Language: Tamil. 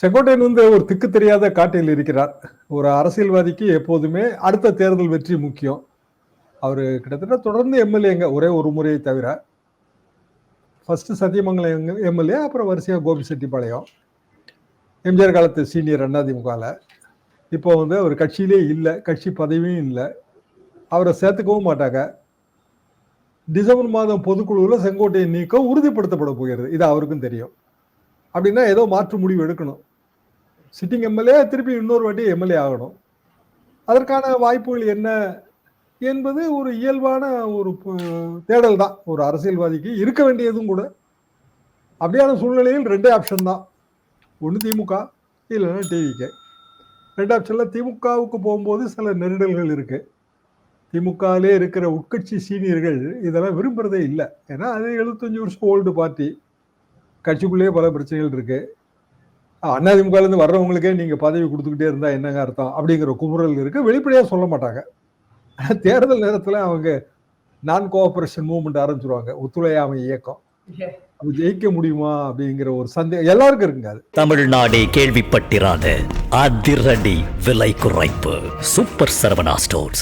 செங்கோட்டையன் வந்து ஒரு திக்கு தெரியாத காட்டில் இருக்கிறார். ஒரு அரசியல்வாதிக்கு எப்போதுமே அடுத்த தேர்தல் வெற்றி முக்கியம். அவர் கிட்டத்தட்ட தொடர்ந்து எம்எல்ஏங்க ஒரே ஒரு முறையை தவிர. ஃபர்ஸ்ட் சத்தியமங்கலம் எம்எல்ஏ அப்புறம் வரிசையா கோபிச்செட்டிப்பாளையம் எம்ஜிஆர் காலத்து சீனியர் அண்ணாதிமுகவில் இப்போ வந்து அவர் கட்சியிலே இல்லை கட்சி பதவியும் இல்லை. அவரை சேர்த்துக்கவும் மாட்டாங்க. டிசம்பர் மாதம் பொதுக்குழுவில் செங்கோட்டையை நீக்கம் உறுதிப்படுத்தப்பட போகிறது. இது அவருக்கும் தெரியும். அப்படின்னா ஏதோ மாற்று முடிவு எடுக்கணும். சிட்டிங் எம்எல்ஏ திருப்பி இன்னொரு வாட்டி எம்எல்ஏ ஆகணும். அதற்கான வாய்ப்புகள் என்ன என்பது ஒரு இயல்பான ஒரு தேடல் தான். ஒரு அரசியல்வாதிக்கு இருக்க வேண்டியதும் கூட. அப்படியான சூழ்நிலையில் ரெண்டே ஆப்ஷன் தான். ஒன்று திமுக இல்லைன்னா டிவிக்கு ரெண்டு ஆப்ஷனில் திமுகவுக்கு போகும்போது சில நெருடல்கள் இருக்குது திமுகவிலே இருக்கிற உட்கட்சி சீனியர்கள் இதெல்லாம் விரும்புகிறதே இல்லை. ஏன்னா அது எழுபத்தஞ்சு வருஷம் ஓல்டு பார்ட்டி கட்சிக்குள்ளேயே பல பிரச்சனைகள் இருக்கு. அதிமுகல இருந்து வர்றவங்களுக்கே நீங்க பதவி கொடுத்துக்கிட்டே இருந்தா என்னங்க அர்த்தம்? அப்படிங்கிற குமுறல் இருக்கு. வெளிப்படையா சொல்ல மாட்டாங்க. தேர்தல் நேரத்துல அவங்க நான் கோஆபரேஷன் மூவ்மெண்ட் ஆரம்பிச்சிருவாங்க. ஒத்துழையாமை இயக்கம். அது ஜெயிக்க முடியுமா? அப்படிங்கிற ஒரு சந்தேகம் எல்லாருக்கும் இருக்குங்க அது. தமிழ்நாடே கேள்விப்பட்டிராத அதிரடி விலை குறைப்பு. Super Saravana stores.